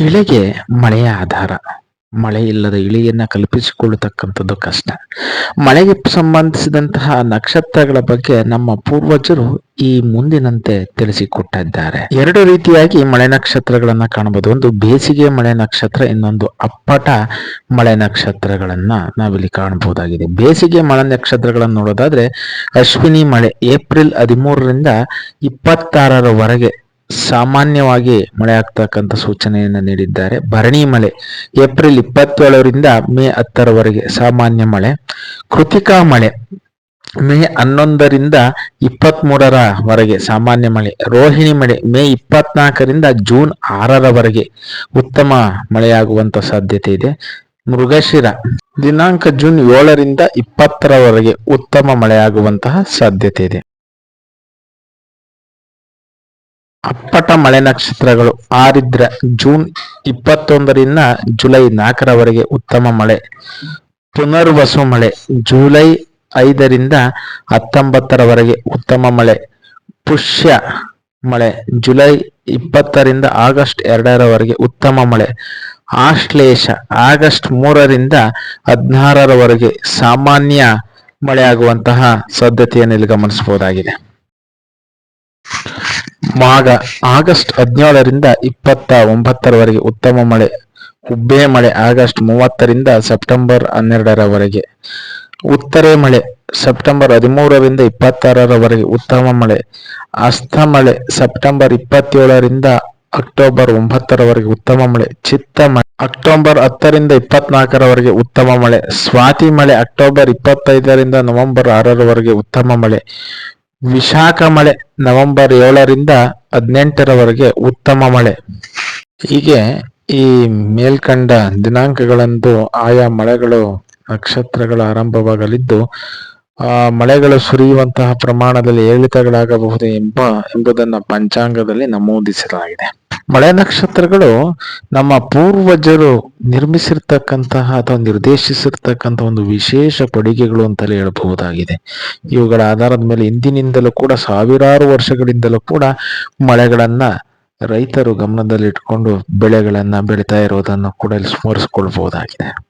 ಬೆಳೆಗೆ ಮಳೆಯ ಆಧಾರ. ಮಳೆ ಇಲ್ಲದ ಇಳಿಯನ್ನ ಕಲ್ಪಿಸಿಕೊಳ್ಳತಕ್ಕಂಥದ್ದು ಕಷ್ಟ. ಮಳೆಗೆ ಸಂಬಂಧಿಸಿದಂತಹ ನಕ್ಷತ್ರಗಳ ಬಗ್ಗೆ ನಮ್ಮ ಪೂರ್ವಜರು ಈ ಮುಂದಿನಂತೆ ತಿಳಿಸಿಕೊಟ್ಟಿದ್ದಾರೆ. ಎರಡು ರೀತಿಯಾಗಿ ಮಳೆ ನಕ್ಷತ್ರಗಳನ್ನ ಕಾಣಬಹುದು. ಒಂದು ಬೇಸಿಗೆ ಮಳೆ ನಕ್ಷತ್ರ, ಇನ್ನೊಂದು ಅಪ್ಪಟ ಮಳೆ ನಕ್ಷತ್ರಗಳನ್ನ ನಾವಿಲ್ಲಿ ಕಾಣಬಹುದಾಗಿದೆ. ಬೇಸಿಗೆ ಮಳೆ ನಕ್ಷತ್ರಗಳನ್ನು ನೋಡೋದಾದ್ರೆ ಅಶ್ವಿನಿ ಮಳೆ ಏಪ್ರಿಲ್ ಹದಿಮೂರರಿಂದ ಇಪ್ಪತ್ತಾರರವರೆಗೆ ಸಾಮಾನ್ಯವಾಗಿ ಮಳೆ ಆಗ್ತಕ್ಕಂಥ ಸೂಚನೆಯನ್ನು ನೀಡಿದ್ದಾರೆ. ಭರಣಿ ಮಳೆ, ಏಪ್ರಿಲ್ ಇಪ್ಪತ್ತೇಳರಿಂದ ಮೇ ಹತ್ತರವರೆಗೆ ಸಾಮಾನ್ಯ ಮಳೆ. ಕೃತಿಕಾ ಮಳೆ, ಮೇ ಹನ್ನೊಂದರಿಂದ ಇಪ್ಪತ್ತ್ ಮೂರರವರೆಗೆ ಸಾಮಾನ್ಯ ಮಳೆ. ರೋಹಿಣಿ ಮಳೆ, ಮೇ ಇಪ್ಪತ್ನಾಲ್ಕರಿಂದ ಜೂನ್ ಆರರವರೆಗೆ ಉತ್ತಮ ಮಳೆಯಾಗುವಂತ ಸಾಧ್ಯತೆ ಇದೆ. ಮೃಗಶಿರ, ದಿನಾಂಕ ಜೂನ್ ಏಳರಿಂದ ಇಪ್ಪತ್ತರವರೆಗೆ ಉತ್ತಮ ಮಳೆಯಾಗುವಂತಹ ಸಾಧ್ಯತೆ ಇದೆ. ಅಪ್ಪಟ ಮಳೆ ನಕ್ಷತ್ರಗಳು ಆರಿದ್ರ ಜೂನ್ ಇಪ್ಪತ್ತೊಂದರಿಂದ ಜುಲೈ ನಾಲ್ಕರವರೆಗೆ ಉತ್ತಮ ಮಳೆ. ಪುನರ್ವಸು ಮಳೆ ಜುಲೈ ಐದರಿಂದ ಹತ್ತೊಂಬತ್ತರವರೆಗೆ ಉತ್ತಮ ಮಳೆ. ಪುಷ್ಯ ಮಳೆ ಜುಲೈ ಇಪ್ಪತ್ತರಿಂದ ಆಗಸ್ಟ್ ಎರಡರವರೆಗೆ ಉತ್ತಮ ಮಳೆ. ಆಶ್ಲೇಷ ಆಗಸ್ಟ್ ಮೂರರಿಂದ ಹದಿನಾರರವರೆಗೆ ಸಾಮಾನ್ಯ ಮಳೆಯಾಗುವಂತಹ ಸಾಧ್ಯತೆಯನ್ನು ಇಲ್ಲಿ ಗಮನಿಸಬಹುದಾಗಿದೆ. ಮಾಘ, ಆಗಸ್ಟ್ ಹದಿನೇಳರಿಂದ ಇಪ್ಪತ್ತ ಒಂಬತ್ತರವರೆಗೆ ಉತ್ತಮ ಮಳೆ ಉಬ್ಬೆ ಮಳೆ, ಆಗಸ್ಟ್ ಮೂವತ್ತರಿಂದ ಸೆಪ್ಟೆಂಬರ್ ಹನ್ನೆರಡರವರೆಗೆ. ಉತ್ತರೆ ಮಳೆ, ಸೆಪ್ಟೆಂಬರ್ ಹದಿಮೂರರಿಂದ ಇಪ್ಪತ್ತಾರರವರೆಗೆ ಉತ್ತಮ ಮಳೆ. ಅಸ್ತ ಮಳೆ, ಸೆಪ್ಟೆಂಬರ್ ಇಪ್ಪತ್ತೇಳರಿಂದ ಅಕ್ಟೋಬರ್ ಒಂಬತ್ತರವರೆಗೆ ಉತ್ತಮ ಮಳೆ. ಚಿತ್ತ ಮಳೆ, ಅಕ್ಟೋಬರ್ ಹತ್ತರಿಂದ ಇಪ್ಪತ್ನಾಲ್ಕರವರೆಗೆ ಉತ್ತಮ ಮಳೆ. ಸ್ವಾತಿ ಮಳೆ, ಅಕ್ಟೋಬರ್ ಇಪ್ಪತ್ತೈದರಿಂದ ನವೆಂಬರ್ ಆರರವರೆಗೆ ಉತ್ತಮ ಮಳೆ. ವಿಶಾಖ ಮಳೆ ನವೆಂಬರ್ ಏಳರಿಂದ ಹದಿನೆಂಟರವರೆಗೆ ಉತ್ತಮ ಮಳೆ. ಹೀಗೆ ಈ ಮೇಲ್ಕಂಡ ದಿನಾಂಕಗಳಂದು ಆಯಾ ಮಳೆಗಳು, ನಕ್ಷತ್ರಗಳು ಆರಂಭವಾಗಲಿದ್ದು, ಆ ಮಳೆಗಳು ಸುರಿಯುವಂತಹ ಪ್ರಮಾಣದಲ್ಲಿ ಏರಿಳಿತಗಳಾಗಬಹುದು ಎಂಬ, ಎಂಬುದನ್ನು ಪಂಚಾಂಗದಲ್ಲಿ ನಮೂದಿಸಲಾಗಿದೆ. ಮಳೆ ನಕ್ಷತ್ರಗಳು ನಮ್ಮ ಪೂರ್ವಜರು ನಿರ್ಮಿಸಿರ್ತಕ್ಕಂತಹ ಅಥವಾ ನಿರ್ದೇಶಿಸಿರ್ತಕ್ಕಂಥ ಒಂದು ವಿಶೇಷ ಪಡಿಗೆಗಳು ಅಂತಲೇ ಹೇಳಬಹುದಾಗಿದೆ. ಇವುಗಳ ಆಧಾರದ ಮೇಲೆ ಇಂದಿನಿಂದಲೂ ಕೂಡ ಸಾವಿರಾರು ವರ್ಷಗಳಿಂದಲೂ ಕೂಡ ಮಳೆಗಳನ್ನ ರೈತರು ಗಮನದಲ್ಲಿಟ್ಕೊಂಡು ಬೆಳೆಗಳನ್ನ ಬೆಳೀತಾ ಇರೋದನ್ನು ಕೂಡ ಇಲ್ಲಿ ಸ್ಮರಿಸ್ಕೊಳ್ಬಹುದಾಗಿದೆ.